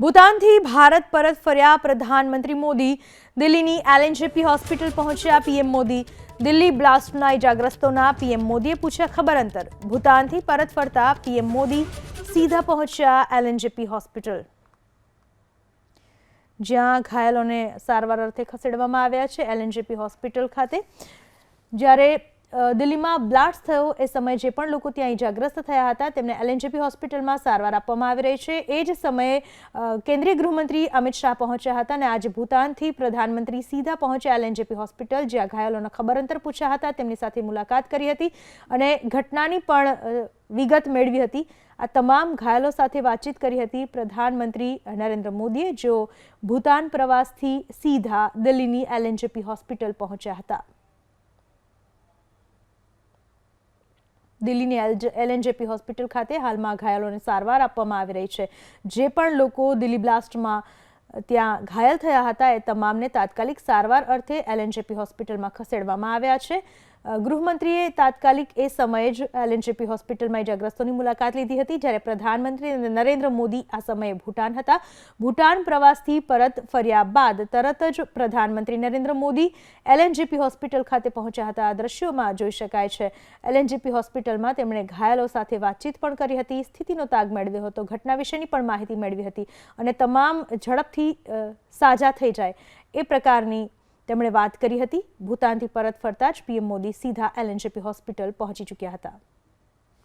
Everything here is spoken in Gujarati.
ભૂતાનથી ભારત પરત ફર્યા પ્રધાનમંત્રી મોદી. દિલ્હીની એલએનજેપી હોસ્પિટલ પહોંચ્યા પીએમ મોદી. દિલ્હી બ્લાસ્ટના ઇજાગ્રસ્તોના પીએમ મોદીએ પૂછ્યા ખબર અંતર. ભૂતાનથી પરત ફરતા પીએમ મોદી સીધા પહોંચ્યા એલએનજેપી હોસ્પિટલ. જ્યાં ઘાયલોને સારવાર અર્થે ખસેડવામાં આવ્યા છે એલએનજેપી હોસ્પિટલ ખાતે. જ્યારે દિલ્હીમાં બ્લાસ્ટ થયો એ સમયે જે પણ લોકો ત્યાં ઇજાગ્રસ્ત થયા હતા, તેમને એલએનજેપી હોસ્પિટલમાં સારવાર આપવામાં આવી રહી છે. એ જ સમયે કેન્દ્રીય ગૃહમંત્રી અમિત શાહ પહોંચ્યા હતા અને આજે ભૂતાનથી પ્રધાનમંત્રી સીધા પહોંચ્યા એલએનજેપી હોસ્પિટલ, જ્યાં ઘાયલોના ખબર અંતર પૂછ્યા હતા. તેમની સાથે મુલાકાત કરી હતી અને ઘટનાની પણ વિગત મેળવી હતી. આ તમામ ઘાયલો સાથે વાતચીત કરી હતી પ્રધાનમંત્રી નરેન્દ્ર મોદીએ જેઓ ભૂતાન પ્રવાસથી સીધા દિલ્હીની એલએનજેપી હોસ્પિટલ પહોંચ્યા હતા. દિલ્હીની એલ- એલએનજેપી હોસ્પિટલ ખાતે હાલમાં ઘાયલોને સારવાર આપવામાં આવી રહી છે. જે પણ લોકો દિલ્હી બ્લાસ્ટમાં ત્યાં ઘાયલ થયા હતા, એ તમામને તાત્કાલિક સારવાર અર્થે એલએનજેપી હોસ્પિટલમાં ખસેડવામાં આવ્યા છે. ગૃહમંત્રીએ તાત્કાલિક એ સમયે જ એલએનજેપી હોસ્પિટલમાં ઇજાગ્રસ્તોની મુલાકાત લીધી હતી, જ્યારે પ્રધાનમંત્રી નરેન્દ્ર મોદી આ સમયે ભૂટાન હતા. ભૂટાન પ્રવાસથી પરત ફર્યા બાદ તરત જ પ્રધાનમંત્રી નરેન્દ્ર મોદી એલએનજેપી હોસ્પિટલ ખાતે પહોંચ્યા હતા. આ દ્રશ્યોમાં જોઈ શકાય છે, એલએનજેપી હોસ્પિટલમાં તેમણે ઘાયલો સાથે વાતચીત પણ કરી હતી, સ્થિતિનો તાગ મેળવ્યો હતો, ઘટના વિશેની પણ માહિતી મેળવી હતી અને તમામ ઝડપથી સાજા થઈ જાય એ પ્રકારની તેમણે વાત કરી હતી, ભૂતાનથી પરત ફરતા જ પીએમ મોદી સીધા એલએનજેપી હોસ્પિટલ પહોંચી ચૂક્યા હતા.